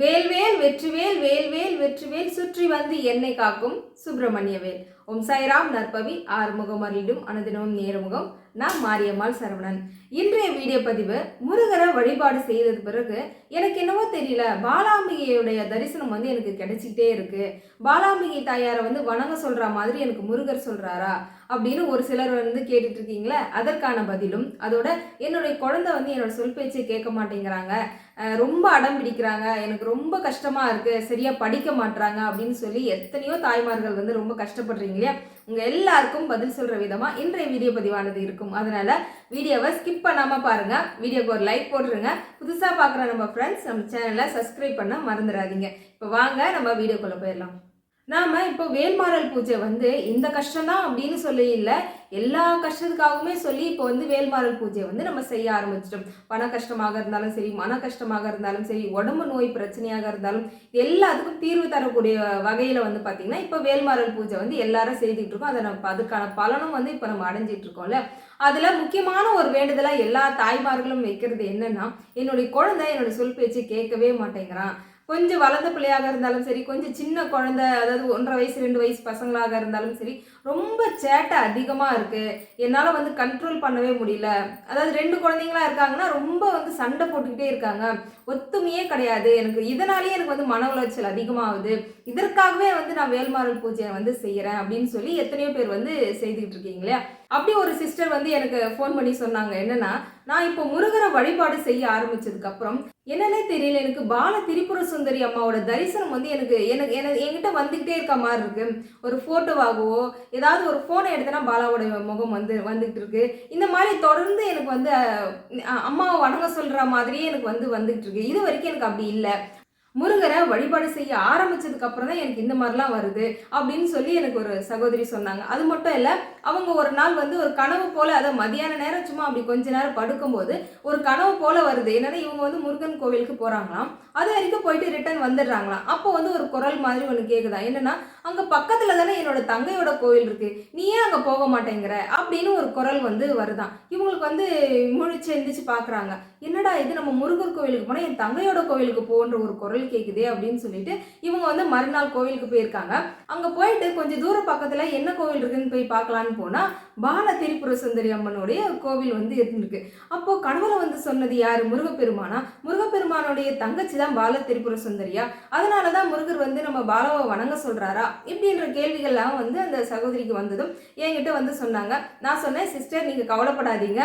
வேல்வேல் வெற்றிவேல் வேல்வேல் வெற்றிவேல் சுற்றி வந்து என்னை காக்கும் சுப்பிரமணியவேல். ஓம் சாய்ராம் நற்பவி ஆறுமுகம் அருளிடும் அனுதினமும் நேரமுகம். நான் மாரியம்மாள் சரவணன். இன்றைய வீடியோ பதிவு முருகரை வழிபாடு செய்தது பிறகு எனக்கு என்னவோ தெரியல பாலாம்பிகையுடைய தரிசனம் வந்து எனக்கு கிடைச்சிக்கிட்டே இருக்கு. பாலாம்பிகை தாயாரை வந்து வணங்க சொல்ற மாதிரி எனக்கு முருகர் சொல்றாரா அப்படின்னு ஒரு சிலர் வந்து கேட்டுட்டு இருக்கீங்களே அதற்கான பதிலும் அதோட என்னுடைய குழந்தை வந்து என்னோட சொல் பேச்சை கேட்க மாட்டேங்கிறாங்க. ரொம்ப அடம் பிடிக்கிறாங்க எனக்கு ரொம்ப கஷ்டமா இருக்கு சரியா படிக்க மாட்றாங்க அப்படின்னு சொல்லி எத்தனையோ தாய்மார்கள் வந்து ரொம்ப கஷ்டப்படுறீங்க இல்லையா? உங்க எல்லாருக்கும் பதில் சொல்ற விதமா இன்றைய வீடியோ பதிவானது இருக்கும். அதனால வீடியோவை ஸ்கிப் பண்ணாமல் பாருங்கள் வீடியோக்கு ஒரு லைக் போட்டுருங்க. புதுசாக பார்க்குற நம்ம ஃப்ரெண்ட்ஸ் நம்ம சேனலை சப்ஸ்கிரைப் பண்ண மறந்துடாதீங்க. இப்போ வாங்க நம்ம வீடியோக்குள்ளே போயிடலாம். நாம் இப்போ வேல்மாறல் பூஜை வந்து இந்த கஷ்டம் தான் அப்படின்னு சொல்லி இல்லை எல்லா கஷ்டத்துக்காகவுமே சொல்லி இப்போ வந்து வேல்மாறல் பூஜையை வந்து நம்ம செய்ய ஆரம்பிச்சிட்டோம். பண கஷ்டமாக இருந்தாலும் சரி மன கஷ்டமாக இருந்தாலும் சரி உடம்பு நோய் பிரச்சனையாக இருந்தாலும் எல்லாத்துக்கும் தீர்வு தரக்கூடிய வகையில் வந்து பார்த்திங்கன்னா இப்போ வேல்மாறல் பூஜை வந்து எல்லாரும் செய்துக்கிட்டு இருக்கோம். அதை நம்ம அதுக்கான பலனும் வந்து இப்போ நம்ம அடைஞ்சிட்டு இருக்கோம்ல. அதில் முக்கியமான ஒரு வேண்டுதலாக எல்லா தாய்மார்களும் வைக்கிறது என்னென்னா என்னுடைய குழந்தை என்னோட சொல் பேச்சு கேட்கவே மாட்டேங்கிறான். கொஞ்சம் வளர்ந்த பிள்ளையாக இருந்தாலும் சரி கொஞ்சம் சின்ன குழந்தை அதாவது ஒன்றரை வயசு ரெண்டு வயசு பசங்களாக இருந்தாலும் சரி ரொம்ப சேட்டை அதிகமாக இருக்குது என்னால் வந்து கண்ட்ரோல் பண்ணவே முடியல. அதாவது ரெண்டு குழந்தைங்களா இருக்காங்கன்னா ரொம்ப வந்து சண்டை போட்டுக்கிட்டே இருக்காங்க. ஒத்துமையே கிடையாது. எனக்கு இதனாலேயே எனக்கு வந்து மன உளைச்சல் அதிகமாகுது. இதற்காகவே வந்து நான் வேல்மாறல் பூஜையை வந்து செய்கிறேன் அப்படின்னு சொல்லி எத்தனையோ பேர் வந்து செய்துக்கிட்டு இருக்கீங்களே அப்படி ஒரு சிஸ்டர் வந்து எனக்கு ஃபோன் பண்ணி சொன்னாங்க. என்னன்னா நான் இப்போ முருகரை வழிபாடு செய்ய ஆரம்பிச்சதுக்கப்புறம் என்னன்னே தெரியல. எனக்கு பால திரிபுர சுந்தரி அம்மாவோட தரிசனம் வந்து எனக்கு எனக்கு எனக்கு என்கிட்ட வந்துக்கிட்டே இருக்க மாதிரி இருக்கு. ஒரு ஃபோட்டோவாகவோ ஏதாவது ஒரு ஃபோனை எடுத்தனா பாலாவோட முகம் வந்து வந்துகிட்டு இருக்கு. இந்த மாதிரி தொடர்ந்து எனக்கு வந்து அம்மாவை வணங்க சொல்கிற மாதிரியே எனக்கு வந்து வந்துகிட்டு இருக்கு. இது வரைக்கும் எனக்கு அப்படி இல்லை. முருகரை வழிபாடு செய்ய ஆரம்பிச்சதுக்கு அப்புறம் தான் எனக்கு இந்த மாதிரிலாம் வருது அப்படின்னு சொல்லி எனக்கு ஒரு சகோதரி சொன்னாங்க. அது மட்டும் இல்லை அவங்க ஒரு நாள் வந்து ஒரு கனவு போல அதை மதியான நேரம் சும்மா அப்படி கொஞ்ச நேரம் படுக்கும்போது ஒரு கனவு போல வருது. என்னன்னா இவங்க வந்து முருகன் கோவிலுக்கு போறாங்களாம். அது வரைக்கும் போயிட்டு ரிட்டர்ன் வந்துடுறாங்களாம். அப்போ வந்து ஒரு குரல் மாதிரி ஒன்று கேக்குதா? என்னன்னா அங்க பக்கத்துல தானே என்னோட தங்கையோட கோவில் இருக்கு. நீ ஏன் அங்க போக மாட்டேங்கிற? அப்படின்னு ஒரு குரல் வந்து வருதான். இவங்களுக்கு வந்து முழிச்சு எந்திரிச்சு பாக்குறாங்க. என்னடா இது நம்ம முருகர் கோவிலுக்கு போனா என் தங்கையோட கோவிலுக்கு போன்ற ஒரு குரல் கேக்குதே அப்படின்னு சொல்லிட்டு இவங்க வந்து மறுநாள் கோவிலுக்கு போயிருக்காங்க. அங்கே போயிட்டு கொஞ்சம் தூர பக்கத்தில் என்ன கோவில் இருக்குன்னு போய் பார்க்கலான்னு போனால் பால திரிபுர சுந்தரி அம்மனுடைய கோவில் வந்து இருந்திருக்கு. அப்போது கனவுல வந்து சொன்னது யார்? முருகப்பெருமானா? முருகப்பெருமானுடைய தங்கச்சி தான் பால திரிபுர சுந்தரியா? அதனாலதான் முருகர் வந்து நம்ம பாலவை வணங்க சொல்கிறாரா இப்படின்ற கேள்விகள்லாம் வந்து அந்த சகோதரிக்கு வந்ததும் என்கிட்ட வந்து சொன்னாங்க. நான் சொன்னேன் சிஸ்டர் நீங்கள் கவலைப்படாதீங்க.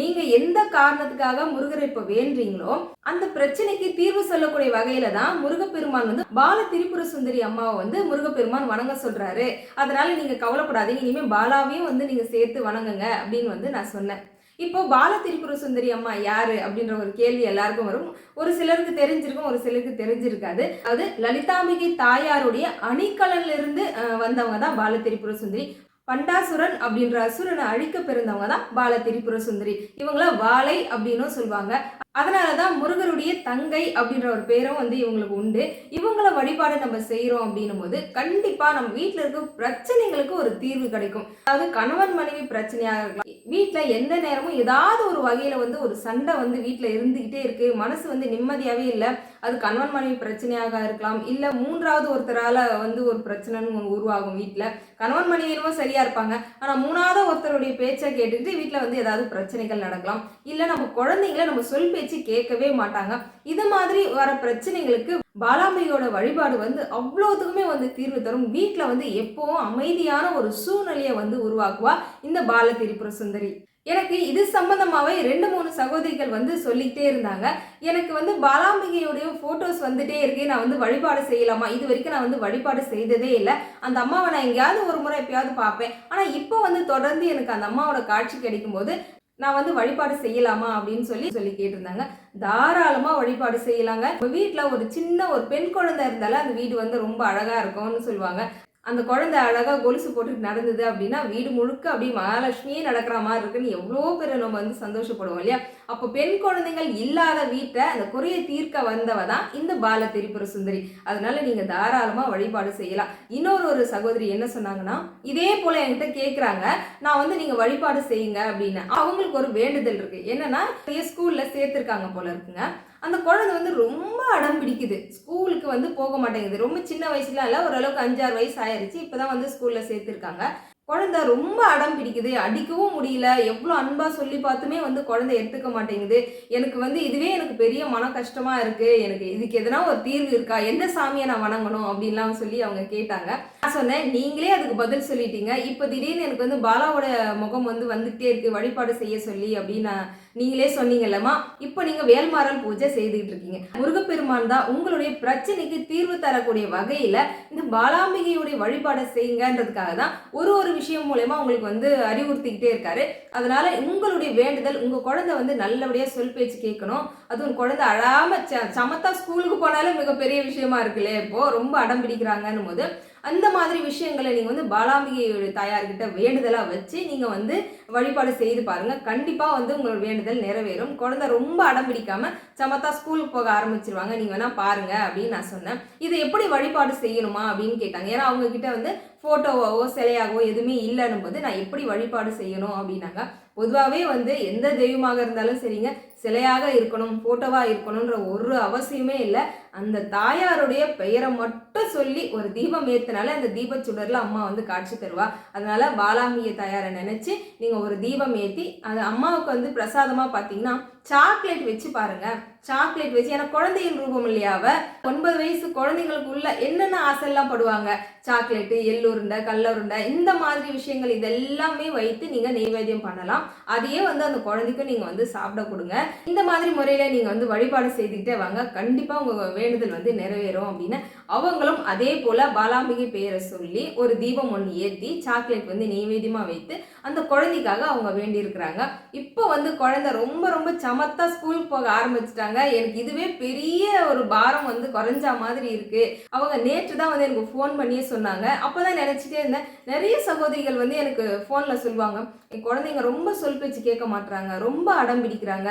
நீங்க எந்த காரணத்துக்காக முருகரை இப்ப வேண்டீங்களோ அந்த பிரச்சனைக்கு தீர்வு சொல்லக்கூடிய வகையில தான் முருகப்பெருமான் வந்து பால திரிபுர சுந்தரி அம்மாவை வந்து முருகப்பெருமான் வணங்க சொல்றாரு. அதனால நீங்க கவலைப்படாதீங்க. இனிமே பாலாவையும் வந்து நீங்க சேர்த்து வணங்குங்க அப்படின்னு வந்து நான் சொன்னேன். இப்போ பால திரிபுர சுந்தரி அம்மா யாரு அப்படின்ற ஒரு கேள்வி எல்லாருக்கும் வரும். ஒரு சிலருக்கு தெரிஞ்சிருக்கும் ஒரு சிலருக்கு தெரிஞ்சிருக்காது. அது லலிதாம்பிகை தாயாருடைய அணிக்கலன்ல இருந்து வந்தவங்க தான் பால திரிபுர சுந்தரி. பண்டாசுரன் அப்படின்ற அசுரனை அழிக்க பிறந்தவங்க தான் பால திரிபுர சுந்தரி இவங்கள வாழை அப்படின்னும் சொல்லுவாங்க அதனாலதான் முருகருடைய தங்கை அப்படின்ற ஒரு பேரும் வந்து இவங்களுக்கு உண்டு. இவங்கள வழிபாடு நம்ம செய்யறோம் அப்படின்னும் போது கண்டிப்பா நம்ம வீட்டில் இருக்க பிரச்சனைகளுக்கு ஒரு தீர்வு கிடைக்கும். அதாவது கணவன் மனைவி பிரச்சனையாக இருக்கலாம். வீட்டில் எந்த நேரமும் ஏதாவது ஒரு வகையில வந்து ஒரு சண்டை வந்து வீட்டில் இருந்துகிட்டே இருக்கு. மனசு வந்து நிம்மதியாவே இல்லை. அது கணவன் மனைவி பிரச்சனையாக இருக்கலாம். இல்ல மூன்றாவது ஒருத்தரால வந்து ஒரு பிரச்சனைன்னு உருவாகும் வீட்டில் கணவன் மனைவியிலும் சரியாக சரியா இருப்பாங்க. ஆனா மூணாவது ஒருத்தருடைய பேச்சை கேட்டுட்டு வீட்டில் வந்து ஏதாவது பிரச்சனைகள் நடக்கலாம். இல்ல நம்ம குழந்தைங்கள நம்ம சொல் பேச்சு கேட்கவே மாட்டாங்க. இது மாதிரி வர பிரச்சனைகளுக்கு பாலாம்பிகையோட வழிபாடு வந்து அவ்வளோத்துக்குமே வந்து தீர்வு தரும். வீட்டில் வந்து எப்பவும் அமைதியான ஒரு சூழ்நிலையை வந்து உருவாக்குவா இந்த பால திரிபுர சுந்தரி. எனக்கு இது சம்பந்தமாகவே ரெண்டு மூணு சகோதரிகள் வந்து சொல்லிக்கிட்டே இருந்தாங்க. எனக்கு வந்து பாலாம்பிகையுடைய ஃபோட்டோஸ் வந்துட்டே இருக்கு நான் வந்து வழிபாடு செய்யலாமா? இது வரைக்கும் நான் வந்து வழிபாடு செய்ததே இல்லை. அந்த அம்மாவை நான் எங்கேயாவது ஒரு முறை எப்பயாவது பார்ப்பேன். ஆனால் இப்போ வந்து தொடர்ந்து எனக்கு அந்த அம்மாவோட காட்சி கிடைக்கும்போது நான் வந்து வழிபாடு செய்யலாமா அப்படின்னு சொல்லி சொல்லி கேட்டிருந்தாங்க. தாராளமாக வழிபாடு செய்யலாங்க. இப்போ வீட்டில் ஒரு சின்ன ஒரு பெண் குழந்தை இருந்தாலும் அந்த வீடு வந்து ரொம்ப அழகாக இருக்கும்னு சொல்லுவாங்க. அந்த குழந்தை அழகாக கொலுசு போட்டுட்டு நடந்தது அப்படின்னா வீடு முழுக்க அப்படியே மகாலட்சுமியே நடக்கிற மாதிரி இருக்குன்னு எவ்வளோ பேர் நம்ம வந்து சந்தோஷப்படுவோம் இல்லையா? அப்போ பெண் குழந்தைகள் இல்லாத வீட்டை அந்த குறையை தீர்க்க வந்தவ தான் இந்த பால திரிபுர சுந்தரி. அதனால நீங்கள் தாராளமாக வழிபாடு செய்யலாம். இன்னொரு ஒரு சகோதரி என்ன சொன்னாங்கன்னா இதே போல என்கிட்ட கேட்குறாங்க நான் வந்து நீங்கள் வழிபாடு செய்யுங்க அப்படின்னு. அவங்களுக்கு ஒரு வேண்டுதல் இருக்கு. என்னன்னா ஸ்கூலில் சேர்த்துருக்காங்க போல இருக்குங்க. அந்த குழந்தை வந்து ரொம்ப அடம் பிடிக்குது. ஸ்கூலுக்கு வந்து போக மாட்டேங்குது. ரொம்ப சின்ன வயசுலாம் இல்லை ஓரளவுக்கு அஞ்சாறு வயசு ஆகிருச்சு இப்போ தான் வந்து ஸ்கூலில் சேர்த்துருக்காங்க. குழந்தை ரொம்ப அடம் பிடிக்குது அடிக்கவும் முடியல. எவ்வளோ அன்பாக சொல்லி பார்த்துமே வந்து குழந்தை எடுத்துக்க மாட்டேங்குது. எனக்கு வந்து இதுவே எனக்கு பெரிய மன கஷ்டமாக இருக்குது எனக்கு இதுக்கு எதனா ஒரு தீர்வு இருக்கா? எந்த சாமியை நான் வணங்கணும்? அப்படின்லாம் சொல்லி அவங்க கேட்டாங்க. நான் சொன்னேன் நீங்களே அதுக்கு பதில் சொல்லிட்டீங்க. இப்போ திடீர்னு எனக்கு வந்து பாலாவோட முகம் வந்து வந்துகிட்டே இருக்குது வழிபாடு செய்ய சொல்லி அப்படின்னு நான் நீங்களே சொன்னீங்கல்லம்மா. இப்போ நீங்கள் வேல்மாறல் பூஜை செய்துக்கிட்டு இருக்கீங்க. முருகப்பெருமான் தான் உங்களுடைய பிரச்சனைக்கு தீர்வு தரக்கூடிய வகையில் இந்த பாலாம்பிகையுடைய வழிபாடை செய்யுங்கன்றதுக்காக தான் ஒரு ஒரு விஷயம் மூலயமா உங்களுக்கு வந்து அறிவுறுத்திக்கிட்டே இருக்காரு. அதனால உங்களுடைய வேண்டுதல் உங்க குழந்தை வந்து நல்லபடியாக சொல் பேச்சு கேட்கணும். அதுவும் குழந்தை அழாம ச- சமத்தா ஸ்கூலுக்கு போனாலும் மிகப்பெரிய விஷயமா இருக்குல்ல இப்போ. ரொம்ப அடம் பிடிக்கிறாங்கன்னும் போது அந்த மாதிரி விஷயங்களை நீங்கள் வந்து பாலாம்பிகை தாயார்கிட்ட வேண்டுதலாக வச்சு நீங்கள் வந்து வழிபாடு செய்து பாருங்கள் கண்டிப்பாக வந்து உங்களோட வேண்டுதல் நிறைவேறும். குழந்தை ரொம்ப அடம் பிடிக்காம சமத்தா ஸ்கூலுக்கு போக ஆரம்பிச்சிருவாங்க. நீங்கள் வேணால் பாருங்க அப்படின்னு நான் சொன்னேன். இதை எப்படி வழிபாடு செய்யணுமா அப்படின்னு கேட்டாங்க. ஏன்னா அவங்கக்கிட்ட வந்து ஃபோட்டோவாகவோ சிலையாகவோ எதுவுமே இல்லைன்னும் போது நான் எப்படி வழிபாடு செய்யணும் அப்படின்னாங்க. பொதுவாகவே வந்து எந்த தெய்வமாக இருந்தாலும் சரிங்க. சிலையாக இருக்கணும் போட்டோவாக இருக்கணுன்ற ஒரு அவசியமே இல்லை. அந்த தாயாருடைய பெயரை மட்டும் சொல்லி ஒரு தீபம் ஏத்தினால அந்த தீப சுடரில் அம்மா வந்து காட்சி தருவா. அதனால பாலாமிய தாயாரை நினச்சி நீங்கள் ஒரு தீபம் ஏற்றி அது அம்மாவுக்கு வந்து பிரசாதமாக பார்த்தீங்கன்னா சாக்லேட் வச்சு பாருங்க. சாக்லேட் வச்சு ஏன்னா குழந்தையின் ரூபம் இல்லையாவ ஒன்பது வயசு குழந்தைங்களுக்குள்ள என்னென்ன ஆசைலாம் படுவாங்க? சாக்லேட்டு எள்ளுருண்டை கல்லுருண்டை இந்த மாதிரி விஷயங்கள் இதெல்லாமே வைத்து நீங்கள் நெய்வேத்தியம் பண்ணலாம். அதையே வந்து அந்த குழந்தைக்கும் நீங்கள் வந்து சாப்பிட கொடுங்க. இந்த மாதிரி முறையில் நீங்கள் வந்து வழிபாடு செய்துக்கிட்டே வாங்க. கண்டிப்பாக உங்கள் வேண்டுதல் வந்து நிறைவேறும் அப்படின்னு அவங்களும் அதே போல் பாலாம்பிகை பெயரை சொல்லி ஒரு தீபம் ஒன்று ஏற்றி சாக்லேட் வந்து நெய்வேதியமாக வைத்து அந்த குழந்தைக்காக அவங்க வேண்டியிருக்கிறாங்க. இப்போ வந்து குழந்தை ரொம்ப ரொம்ப சமத்தா ஸ்கூலுக்கு போக ஆரம்பிச்சிட்டாங்க. எனக்கு இதுவே பெரிய ஒரு பாரம் வந்து குறைஞ்ச மாதிரி இருக்கு. அவங்க நேற்று தான் வந்து எனக்கு ஃபோன் பண்ணியே சொன்னாங்க. அப்போ தான் நினச்சிட்டே இருந்தேன். நிறைய சகோதரிகள் வந்து எனக்கு ஃபோனில் சொல்லுவாங்க. என் குழந்தைங்க ரொம்ப சொல் பேச்சு கேட்க மாட்டுறாங்க ரொம்ப அடம் பிடிக்கிறாங்க.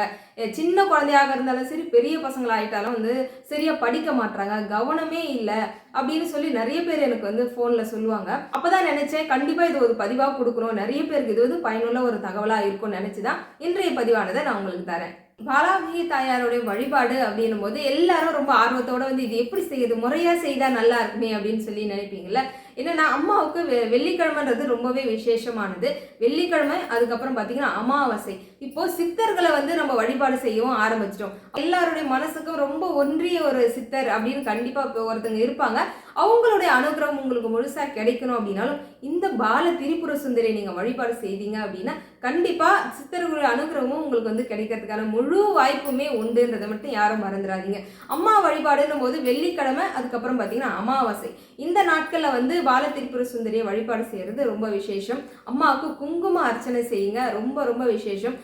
சின்ன குழந்தையாக இருந்தாலும் சரி பெரிய பசங்களாகிட்டாலும் வந்து சரியாக படிக்க மாட்றாங்க கவனமே இல்லை அப்படின்னு சொல்லி நிறைய பேர் எனக்கு வந்து ஃபோனில் சொல்லுவாங்க. அப்போ தான் நினச்சேன் கண்டிப்பாக இது ஒரு பதிவாக கொடுக்கணும். நிறைய பேருக்கு இது வந்து பயனுள்ள ஒரு தகவலாக இருக்கும்னு நினைச்சுதான் இன்றைய பதிவானதை நான் உங்களுக்கு தரேன். பாலாபிகை தாயாருடைய வழிபாடு அப்படின்னும் போது எல்லாரும் ரொம்ப ஆர்வத்தோட வந்து இது எப்படி செய்யுது? முறையாக செய்தால் நல்லா இருக்குமே? அப்படின்னு சொல்லி நினைப்பீங்கல்ல? என்னன்னா அம்மாவுக்கு வெ- வெள்ளிக்கிழமைன்றது ரொம்பவே விசேஷமானது. வெள்ளிக்கிழமை அதுக்கப்புறம் பார்த்தீங்கன்னா அமாவாசை. இப்போ சித்தர்களை வந்து நம்ம வழிபாடு செய்யவும் ஆரம்பிச்சிட்டோம். எல்லாருடைய மனசுக்கும் ரொம்ப ஒன்றிய ஒரு சித்தர் அப்படின்னு கண்டிப்பா இப்போ ஒருத்தங்க இருப்பாங்க. அவங்களுடைய அனுகிரகம் உங்களுக்கு முழுசாக கிடைக்கணும் அப்படின்னாலும் இந்த பால திரிபுர சுந்தரியை நீங்கள் வழிபாடு செய்தீங்க அப்படின்னா கண்டிப்பாக சித்தர்களுடைய அனுகிரகமும் உங்களுக்கு வந்து கிடைக்கிறதுக்கான முழு வாய்ப்புமே உண்டுன்றதை மட்டும் யாரும் மறந்துடாதீங்க. அம்மா வழிபாடுன்னும் போது வெள்ளிக்கிழமை அதுக்கப்புறம் பார்த்தீங்கன்னா அமாவாசை. இந்த நாட்களில் வந்து பால திரிபுர சுந்தரியை வழிபாடு செய்கிறது ரொம்ப விசேஷம். அம்மாவுக்கு குங்கும அர்ச்சனை செய்யுங்க ரொம்ப ரொம்ப விசேஷம்.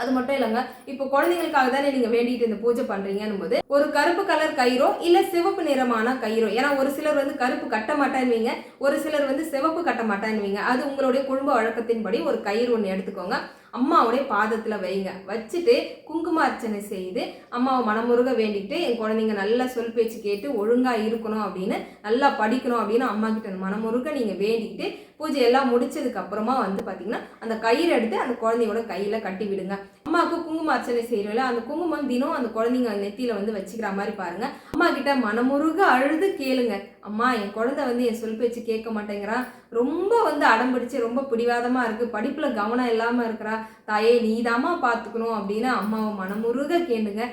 அது மட்டும் இல்லைங்க. இப்போ குழந்தைங்களுக்காக தானே நீங்க வேண்டிட்டு இந்த பூஜை பண்றீங்கன்னு போது ஒரு கருப்பு கலர் கயிறோ இல்ல சிவப்பு நிறமான கயிறோ. ஏன்னா ஒரு சிலர் வந்து கருப்பு கட்ட மாட்டேன்னுவீங்க ஒரு சிலர் வந்து சிவப்பு கட்ட மாட்டேன்வீங்க. அது உங்களுடைய குடும்ப வழக்கத்தின்படி ஒரு கயிறு ஒன்று எடுத்துக்கோங்க. அம்மாவுடைய பாதத்தில் வைங்க. வச்சுட்டு குங்கும அர்ச்சனை செய்து அம்மாவை மனமுருக வேண்டிட்டு என் குழந்தைங்க நல்லா சொல் பேச்சு கேட்டு ஒழுங்காக இருக்கணும் அப்படின்னு நல்லா படிக்கணும் அப்படின்னு அம்மா கிட்ட மனமுருக நீங்கள் வேண்டிட்டு பூஜை எல்லாம் முடிச்சதுக்கு அப்புறமா வந்து பார்த்தீங்கன்னா அந்த கயிறு எடுத்து அந்த குழந்தையோட கையில் கட்டி விடுங்க. அம்மாவுக்கு குங்கும அர்ச்சனை செய்யறோம்ல அந்த குங்குமம் தினம் அந்த குழந்தைங்க நெத்தியில் வந்து வச்சுக்கிற மாதிரி பாருங்க. அம்மா கிட்ட மனமுருக அழுது கேளுங்க. அம்மா என் குழந்தை வந்து என் சொல் பேச்சு கேட்க மாட்டேங்கிறான் ரொம்ப வந்து அடம்பிடிச்சு ரொம்ப பிடிவாதமாக இருக்கு. படிப்பில் கவனம் இல்லாமல் இருக்கிறா. தாயே நீதாம்மா பார்த்துக்கணும் அப்படின்னு அம்மாவை மனமுருக கேளுங்க.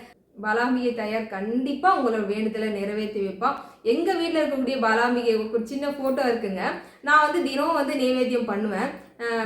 பாலாம்பிகை தயார் கண்டிப்பாக உங்களோட வேண்டுதலை நிறைவேற்றி வைப்பான் எங்கள் வீட்டில் இருக்கக்கூடிய பாலாம்பிகை ஒரு சின்ன ஃபோட்டோ இருக்குங்க. நான் வந்து தினம் வந்து நைவேத்தியம் பண்ணுவேன்.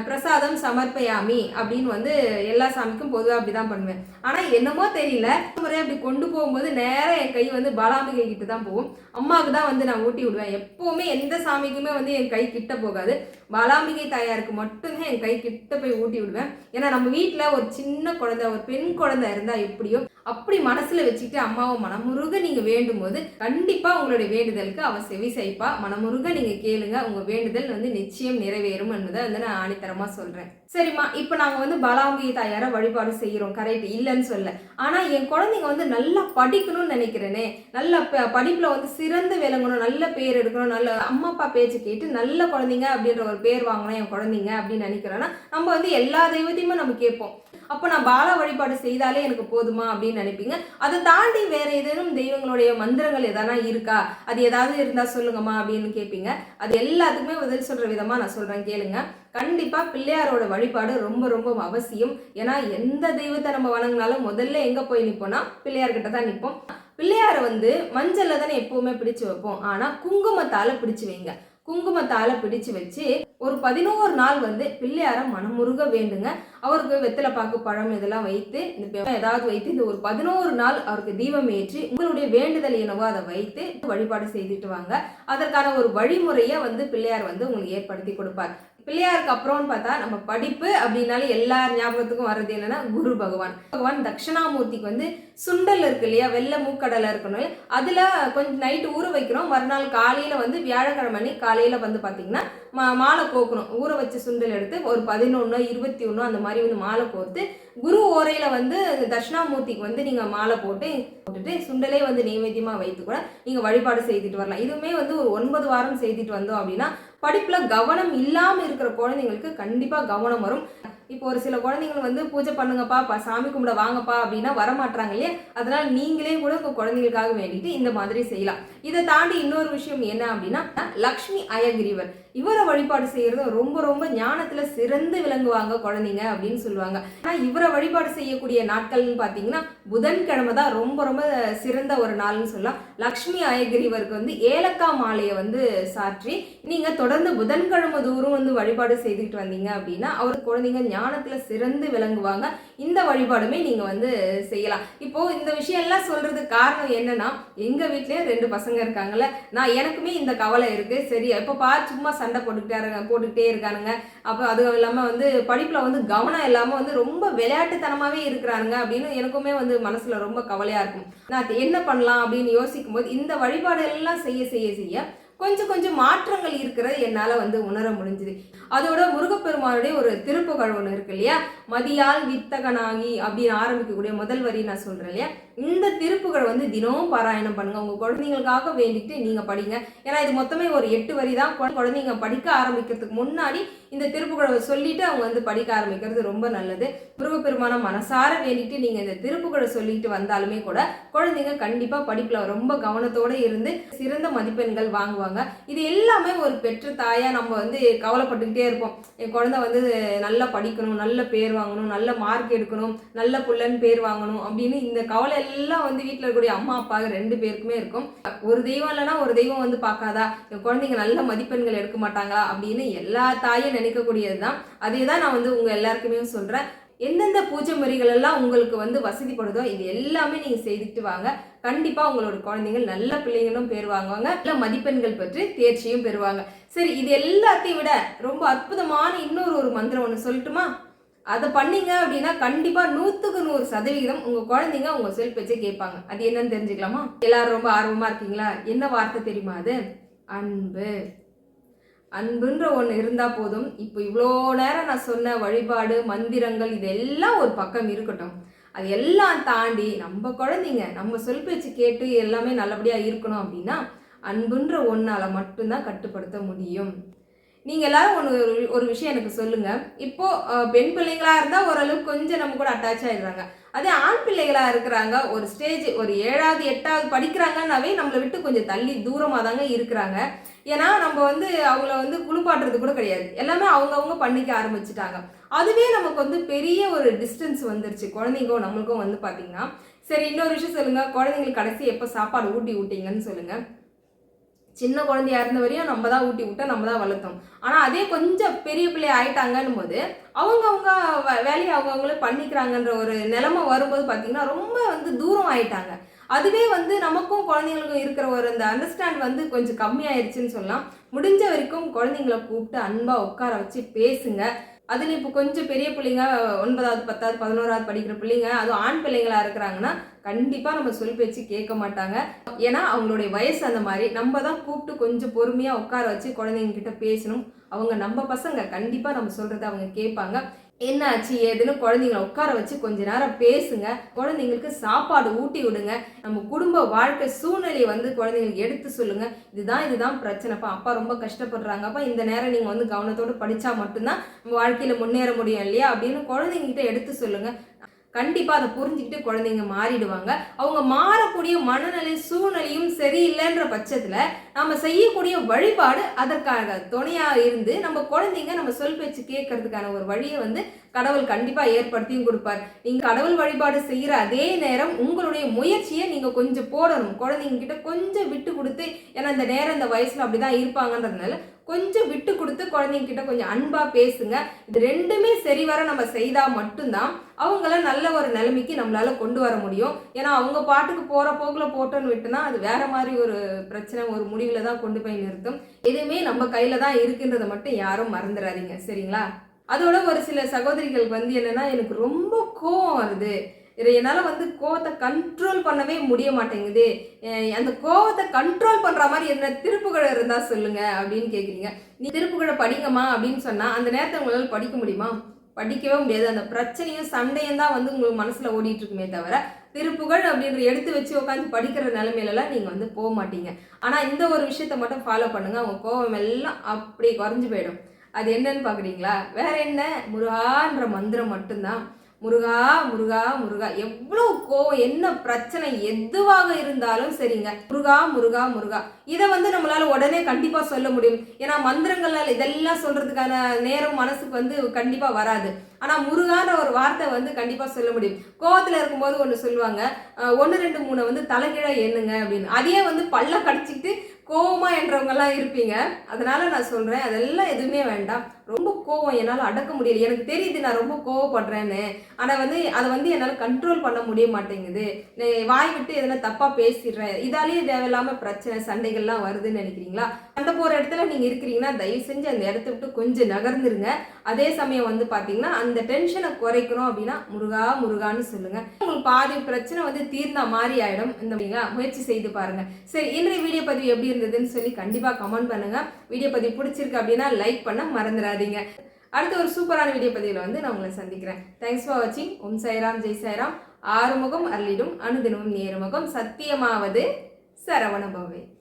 பிரசாதம் சமர்ப்பயாமி அப்படின்னு வந்து எல்லா சாமிக்கும் பொதுவாக அப்படி தான் பண்ணுவேன். ஆனால் என்னமோ தெரியல. முறை அப்படி கொண்டு போகும்போது நேராக என் கை வந்து பாலாம்பிகை கிட்ட தான் போகும். அம்மாவுக்கு தான் வந்து நான் ஊட்டி விடுவேன். எப்போவுமே எந்த சாமிக்குமே வந்து என் கை கிட்ட போகாது. பாலாம்பிகை தாயாருக்கு மட்டும்தான் என் கை கிட்ட போய் ஊட்டி விடுவேன். ஏன்னா நம்ம வீட்டில் ஒரு சின்ன குழந்தை ஒரு பெண் குழந்தை இருந்தால் எப்படியோ அப்படி மனசில் வச்சுக்கிட்டு அம்மாவை மனமுருக நீங்கள் வேண்டும் போது கண்டிப்பாக உங்களுடைய வேண்டுதலுக்கு அவ செவி சாய்ப்பா. மனமுருக நீங்கள் கேளுங்க. உங்கள் வேண்டுதல் வந்து நிச்சயம் நிறைவேறும் என்பதை வந்து நான் ஆணித்தரமா சொல்றேன். சரிம்மா இப்போ நாங்க வந்து பலாங்கி தாயார வழிபாடு செய்யறோம் கரெக்ட். இல்லைன்னு சொல்ல ஆனா என் குழந்தைங்க வந்து நல்லா படிக்கணும்னு நினைக்கிறேனே. நல்ல படிப்புல வந்து சிறந்து விளங்கணும் நல்ல பேர் எடுக்கணும் நல்ல அம்மா அப்பா பேச்சு கேட்டு நல்ல குழந்தைங்க அப்படின்ற ஒரு பேர் வாங்கணும் என் குழந்தைங்க அப்படின்னு நினைக்கிறோன்னா நம்ம வந்து எல்லா தெய்வத்தையுமே நம்ம கேட்போம். அப்போ நான் பால வழிபாடு செய்தாலே எனக்கு போதுமா அப்படின்னு நினைப்பீங்க? அதை தாண்டி வேற ஏதேனும் தெய்வங்களுடைய மந்திரங்கள் எதனா இருக்கா? அது ஏதாவது இருந்தா சொல்லுங்கம்மா அப்படின்னு கேட்பீங்க. அது எல்லாத்துக்குமே பதில் சொல்ற விதமா நான் சொல்றேன். கேளுங்க. கண்டிப்பாக பிள்ளையாரோட வழிபாடு ரொம்ப ரொம்ப அவசியம். ஏன்னா எந்த தெய்வத்தை நம்ம வணங்கினாலும் முதல்ல எங்கே போய் நிற்போம்னா பிள்ளையார்கிட்ட தான் நிற்போம் பிள்ளையாரை வந்து மஞ்சளில் தானே எப்போவுமே பிடிச்சு வைப்போம். ஆனால் குங்குமத்தால் பிடிச்சு வைங்க. குங்குமத்தால பிடிச்சு வச்சு ஒரு பதினோரு நாள் வந்து பிள்ளையார மனமுருக வேண்டுங்க. அவருக்கு வெத்தலை பாக்கு பழம் இதெல்லாம் வைத்து இந்த ஏதாவது வைத்து இந்த ஒரு பதினோரு நாள் அவருக்கு தீபம் ஏற்றி உங்களுடைய வேண்டுதல் என்னவோ அதை வைத்து வழிபாடு செய்துட்டு வாங்க. அதற்கான ஒரு வழிமுறையை வந்து பிள்ளையார் வந்து உங்களுக்கு ஏற்படுத்தி கொடுப்பார். பிள்ளையாருக்கு அப்புறம்னு பார்த்தா நம்ம படிப்பு அப்படின்னாலே எல்லார் ஞாபகத்துக்கும் வர்றது என்னன்னா குரு பகவான். பகவான் தட்சிணாமூர்த்திக்கு வந்து சுண்டல் இருக்கு இல்லையா? வெள்ளை மூக்கடலை இருக்கணும் அதில் கொஞ்சம் நைட்டு ஊற வைக்கிறோம். மறுநாள் காலையில் வந்து வியாழக்கிழமை அன்னைக்கு காலையில் வந்து பார்த்தீங்கன்னா மா மாலை கோக்கணும். ஊற வச்சு சுண்டல் எடுத்து ஒரு பதினொன்று இருபத்தி ஒன்று அந்த மாதிரி வந்து மாலை கோர்த்து குரு ஓரையில் வந்து தட்சிணாமூர்த்திக்கு வந்து நீங்கள் மாலை போட்டு போட்டுட்டு சுண்டலே வந்து நைவேத்தியமாக வைத்து கூட நீங்கள் வழிபாடு செய்துட்டு வரலாம். இதுவுமே வந்து ஒரு ஒன்பது வாரம் செய்துட்டு வந்தோம் அப்படின்னா படிப்பில் கவனம் இல்லாமல் இருக்கிற குழந்தைங்களுக்கு கண்டிப்பாக கவனம் வரும். இப்போ ஒரு சில குழந்தைங்கள் வந்து பூஜை பண்ணுங்கப்பா ப- சாமி கும்பிட வாங்கப்பா அப்படின்னா வரமாட்டாங்க இல்லையா? அதனால் நீங்களே கூட உங்கள் குழந்தைங்களுக்காக வேண்டிட்டு இந்த மாதிரி செய்யலாம். இதை தாண்டி இன்னொரு விஷயம் என்ன அப்படின்னா லக்ஷ்மி அயகிரிவர். இவரை வழிபாடு செய்யறது ரொம்ப ரொம்ப ஞானத்துல சிறந்து விளங்குவாங்க குழந்தைங்க அப்படின்னு சொல்லுவாங்க. ஆனா இவரை வழிபாடு செய்யக்கூடிய நாட்கள்னு பாத்தீங்கன்னா புதன்கிழமை தான் ரொம்ப ரொம்ப சிறந்த ஒரு நாள்னு சொல்லலாம். லக்ஷ்மி அயகிரிவருக்கு வந்து ஏலக்காய் மாலையை வந்து சாற்றி நீங்க தொடர்ந்து புதன்கிழமை தூரம் வந்து வழிபாடு செய்துட்டு வந்தீங்க அப்படின்னா அவர் குழந்தைங்க ஞானத்துல சிறந்து விளங்குவாங்க. இந்த வழிபாடுமே நீங்க வந்து செய்யலாம். இப்போ இந்த விஷயம் எல்லாம் சொல்றதுக்கு காரணம் என்னன்னா எங்க வீட்லயே ரெண்டு பசங்க இருக்காங்கல்ல நான் எனக்குமே இந்த கவலை இருக்கு. சரி இப்போ பார் சும்மா சண்டை போட்டுக்கிட்டே இருக்க போட்டுக்கிட்டே இருக்கானுங்க. அப்போ அதுவும் இல்லாமல் வந்து படிப்பில் வந்து கவனம் இல்லாமல் வந்து ரொம்ப விளையாட்டுத்தனமாகவே இருக்கிறானுங்க அப்படின்னு எனக்குமே வந்து மனசில் ரொம்ப கவலையாக இருக்கும். நான் என்ன பண்ணலாம் அப்படின்னு யோசிக்கும் போது இந்த வழிபாடு எல்லாம் செய்ய செய்ய செய்ய கொஞ்சம் கொஞ்சம் மாற்றங்கள் இருக்கிறது என்னால் வந்து உணர முடிஞ்சுது. அதோட முருகப்பெருமானுடைய ஒரு திருப்புகழ் ஒன்று இருக்கு இல்லையா? மதியால் வித்தகனாகி அப்படின்னு ஆரம்பிக்கக்கூடிய முதல் வரி நான் சொல்கிறேன் இல்லையா? இந்த திருப்புகளை வந்து தினமும் பாராயணம் பண்ணுங்க. உங்க குழந்தைங்களுக்காக வேண்டிட்டு நீங்க படிங்க. ஏன்னா இது மொத்தமே ஒரு எட்டு வரி தான். குழந்தைங்க படிக்க ஆரம்பிக்கிறதுக்கு முன்னாடி இந்த திருப்புகளை சொல்லிட்டு அவங்க வந்து படிக்க ஆரம்பிக்கிறது ரொம்ப நல்லது. முருகப்பெருமான மனசார வேண்டிட்டு நீங்க இந்த திருப்புகழை சொல்லிட்டு வந்தாலுமே கூட குழந்தைங்க கண்டிப்பா படிப்புல ரொம்ப கவனத்தோட இருந்து சிறந்த மதிப்பெண்கள் வாங்குவாங்க. இது எல்லாமே ஒரு பெற்ற தாயா நம்ம வந்து கவலைப்பட்டுக்கிட்டே இருப்போம். என் குழந்தை வந்து நல்லா படிக்கணும் நல்ல பேர் வாங்கணும் நல்ல மார்க் எடுக்கணும் நல்ல புள்ளன்னு பேர் வாங்கணும் அப்படின்னு இந்த கவலை எல்லாம் வந்து வீட்டில் இருக்கக்கூடிய அம்மா அப்பா ரெண்டு பேருக்குமே இருக்கும். ஒரு தெய்வம் இல்லைன்னா ஒரு தெய்வம் வந்து பார்க்காதா? என் குழந்தைங்க நல்ல மதிப்பெண்கள் எடுக்க மாட்டாங்களா? அப்படின்னு எல்லா தாயும் நினைக்கக்கூடியது தான். அதே தான் நான் வந்து உங்கள் எல்லாருக்குமே சொல்கிறேன் எந்தெந்த பூஜை முறைகள் எல்லாம் உங்களுக்கு வந்து வசதிப்படுதோ இது எல்லாமே நீங்கள் செய்துட்டு வாங்க. கண்டிப்பாக உங்களோட குழந்தைகள் நல்ல பிள்ளைங்களும் பேர் வாங்குவாங்க நல்ல மதிப்பெண்கள் பெற்று தேர்ச்சியும் பெறுவாங்க. சரி இது எல்லாத்தையும் விட ரொம்ப அற்புதமான இன்னொரு ஒரு மந்திரம் ஒன்று சொல்லட்டுமா? அதை பண்ணீங்க அப்படின்னா கண்டிப்பாக நூற்றுக்கு நூறு சதவிகிதம் உங்கள் குழந்தைங்க உங்கள் சொல் பேச்சை கேட்பாங்க. அது என்னன்னு தெரிஞ்சுக்கலாமா? எல்லாரும் ரொம்ப ஆர்வமாக இருக்கீங்களா? என்ன வார்த்தை தெரியுமா அது? அன்பு. அன்புன்ற ஒன்று இருந்தால் போதும். இப்போ இவ்வளோ நேரம் நான் சொன்ன வழிபாடு மந்திரங்கள் இதெல்லாம் ஒரு பக்கம் இருக்கட்டும். அது எல்லாம் தாண்டி நம்ம குழந்தைங்க நம்ம சொல் பேச்சு கேட்டு எல்லாமே நல்லபடியாக இருக்கணும் அப்படின்னா அன்புன்ற ஒன்றால் மட்டும்தான் கட்டுப்படுத்த முடியும். நீங்கள் எல்லாரும் ஒன்று ஒரு விஷயம் எனக்கு சொல்லுங்கள் இப்போது பெண் பிள்ளைங்களா இருந்தால் ஓரளவுக்கு கொஞ்சம் நம்ம கூட அட்டாச் ஆகிடுறாங்க அதே ஆண் பிள்ளைகளாக இருக்கிறாங்க ஒரு ஸ்டேஜ் ஒரு ஏழாவது எட்டாவது படிக்கிறாங்கன்னாவே நம்மளை விட்டு கொஞ்சம் தள்ளி தூரமாக தாங்க இருக்கிறாங்க. ஏன்னா நம்ம வந்து அவங்கள வந்து குளிப்பாட்டுறது கூட கிடையாது. எல்லாமே அவங்கவுங்க பண்ணிக்க ஆரம்பிச்சிட்டாங்க. அதுவே நமக்கு வந்து பெரிய ஒரு டிஸ்டன்ஸ் வந்துருச்சு. குழந்தைங்களும் நம்மளுக்கும் வந்து பார்த்தீங்கன்னா சரி இன்னொரு விஷயம் சொல்லுங்கள் குழந்தைங்களுக்கு கடைசி எப்போ சாப்பாடு ஊட்டி ஊட்டிங்கன்னு சொல்லுங்கள் சின்ன குழந்தையா இருந்த வரையும் நம்ம தான் ஊட்டி விட்டோம் நம்ம தான் வளர்த்தோம். ஆனால் அதே கொஞ்சம் பெரிய பிள்ளை ஆயிட்டாங்கன்னும் போது அவங்கவுங்க வ- வேலையை அவங்கவுங்களே பண்ணிக்கிறாங்கன்ற ஒரு நிலமை வரும்போது பார்த்தீங்கன்னா ரொம்ப வந்து தூரம் ஆயிட்டாங்க. அதுவே வந்து நமக்கும் குழந்தைங்களுக்கும் இருக்கிற ஒரு அந்த அண்டர்ஸ்டாண்ட் வந்து கொஞ்சம் கம்மியாயிருச்சுன்னு சொல்லலாம். முடிஞ்ச வரைக்கும் குழந்தைங்கள கூப்பிட்டு அன்பாக உட்கார வச்சு பேசுங்க. அதில் இப்போ கொஞ்சம் பெரிய பிள்ளைங்க ஒன்பதாவது பத்தாவது பதினோராவது படிக்கிற பிள்ளைங்க அதுவும் ஆண் பிள்ளைங்களா இருக்கிறாங்கன்னா கண்டிப்பாக நம்ம சொல் பேச்சு கேட்க மாட்டாங்க. ஏன்னா அவங்களுடைய வயசு அந்த மாதிரி. நம்ம தான் கூப்பிட்டு கொஞ்சம் பொறுமையாக உட்கார வச்சு குழந்தைங்க கிட்ட பேசணும். அவங்க நம்ம பசங்க கண்டிப்பாக நம்ம சொல்கிறத அவங்க கேட்பாங்க. என்ன ஆச்சு ஏதுன்னு குழந்தைங்கள உட்கார வச்சு கொஞ்ச நேரம் பேசுங்க. குழந்தைங்களுக்கு சாப்பாடு ஊட்டி விடுங்க. நம்ம குடும்ப வாழ்க்கை சூழ்நிலையை வந்து குழந்தைங்களுக்கு எடுத்து சொல்லுங்க. இதுதான் இதுதான் பிரச்சனைப்பா அப்பா ரொம்ப கஷ்டப்படுறாங்கப்பா இந்த நேரம் நீங்க வந்து கவனத்தோடு படிச்சா மட்டும்தான் நம்ம வாழ்க்கையில முன்னேற முடியும் இல்லையா? அப்படின்னு குழந்தைங்ககிட்ட எடுத்து சொல்லுங்க. கண்டிப்பாக அதை புரிஞ்சுக்கிட்டு குழந்தைங்க மாறிடுவாங்க. அவங்க மாறக்கூடிய மனநிலை சூழ்நிலையும் சரியில்லைன்ற பட்சத்தில் நம்ம செய்யக்கூடிய வழிபாடு அதற்காக துணையாக இருந்து நம்ம குழந்தைங்க நம்ம சொல் பேச்சு கேட்கறதுக்கான ஒரு வழியை வந்து கடவுள் கண்டிப்பாக ஏற்படுத்தியும் கொடுப்பார். நீங்கள் கடவுள் வழிபாடு செய்கிற அதே நேரம் உங்களுடைய முயற்சியை நீங்கள் கொஞ்சம் போடணும். குழந்தைங்க கிட்ட கொஞ்சம் விட்டு கொடுத்து ஏன்னா இந்த நேரம் இந்த வயசுல அப்படிதான் இருப்பாங்கன்றதுனால கொஞ்சம் விட்டு கொடுத்து குழந்தைங்க கிட்ட கொஞ்சம் அன்பாக பேசுங்க. இது ரெண்டுமே சரிவர நம்ம செய்தால் மட்டும்தான் அவங்கள நல்ல ஒரு நிலைமைக்கு நம்மளால கொண்டு வர முடியும். ஏன்னா அவங்க பாட்டுக்கு போகிற போக்கில் போட்டோன்னு விட்டுனா அது வேற மாதிரி ஒரு பிரச்சனை ஒரு முடிவில் தான் கொண்டு போய் நிறுத்தும். எதுவுமே நம்ம கையில் தான் இருக்குன்றதை மட்டும் யாரும் மறந்துடாதீங்க சரிங்களா? அதோட ஒரு சில சகோதரிகளுக்கு வந்து என்னன்னா எனக்கு ரொம்ப கோவம் வருது. என்னால் வந்து கோவத்தை கண்ட்ரோல் பண்ணவே முடிய மாட்டேங்குது. அந்த கோவத்தை கண்ட்ரோல் பண்ணுற மாதிரி என்ன திருப்புகழை இருந்தால் சொல்லுங்க அப்படின்னு கேட்குறீங்க நீ திருப்புகழை படிங்கம்மா அப்படின்னு சொன்னால் அந்த நேரத்தை உங்களால் படிக்க முடியுமா? படிக்கவே முடியாது. அந்த பிரச்சனையும் சண்டையும் தான் வந்து உங்களுக்கு மனசில் ஓடிட்டு இருக்குமே தவிர திருப்புகழ் அப்படின்ற எடுத்து வச்சு உட்காந்து படிக்கிற நிலைமையிலலாம் நீங்கள் வந்து போக மாட்டீங்க. ஆனால் இந்த ஒரு விஷயத்த மட்டும் ஃபாலோ பண்ணுங்கள் அவங்க கோவம் எல்லாம் அப்படியே குறைஞ்சு போயிடும். அது என்னன்னு பார்க்குறீங்களா வேற என்ன? முருகான்ற மந்திரம் மட்டும்தான். முருகா முருகா முருகா. எவ்வளோ கோவம் என்ன பிரச்சனை எதுவாக இருந்தாலும் சரிங்க. முருகா முருகா முருகா. இதை வந்து நம்மளால உடனே கண்டிப்பா சொல்ல முடியும். ஏன்னா மந்திரங்கள்னால இதெல்லாம் சொல்றதுக்கான நேரம் மனசுக்கு வந்து கண்டிப்பா வராது. ஆனா முருகான்ற ஒரு வார்த்தை வந்து கண்டிப்பா சொல்ல முடியும். கோவத்துல இருக்கும்போது ஒன்று சொல்லுவாங்க ஒன்று ரெண்டு மூணு வந்து தலைகீழா எண்ணுங்க அப்படின்னு. அதையே வந்து பல்ல கடிச்சிக்கிட்டு கோவமா என்றவங்கெல்லாம் இருப்பீங்க. அதனால நான் சொல்றேன் அதெல்லாம் எதுவுமே வேண்டாம். ரொம்ப கோவம். என்னால் அடக்க முடியல. எனக்கு தெரியுது நான் ரொம்ப கோவப்படுறேன்னு. ஆனால் வந்து அதை வந்து என்னால் கண்ட்ரோல் பண்ண முடிய மாட்டேங்குது. வாய் விட்டு எதனா தப்பாக பேசிடுறேன். இதாலேயே தேவையில்லாமல் பிரச்சனை சண்டைகள்லாம் வருதுன்னு நினைக்கிறீங்களா? அந்த போகிற இடத்துல நீங்கள் இருக்கிறீங்கன்னா தயவு செஞ்சு அந்த இடத்த விட்டு கொஞ்சம் நகர்ந்துருங்க. அதே சமயம் வந்து பார்த்தீங்கன்னா அந்த டென்ஷனை குறைக்கணும் அப்படின்னா முருகா முருகான்னு சொல்லுங்கள் உங்களுக்கு பாதி பிரச்சனை வந்து தீர்ந்தா மாதிரி ஆகிடும் இந்த முயற்சி செய்து பாருங்கள் சரி இன்றைய வீடியோ பதிவு எப்படி இருந்ததுன்னு சொல்லி கண்டிப்பாக கமெண்ட் பண்ணுங்கள் வீடியோ பதிவு பிடிச்சிருக்கு அப்படின்னா லைக் பண்ண மறந்துடாதீங்க அடுத்த ஒரு சூப்பரான வீடியோ பதிவில் வந்து நான் உங்களை சந்திக்கிறேன். தேங்க்ஸ் ஃபார் வாட்சிங் ஓம் சைராம் ஜெய் சைராம் ஆறுமுகம் அருளிடும். அனுதினமும் நேருமுகம். சத்தியமாவது சரவணபவே.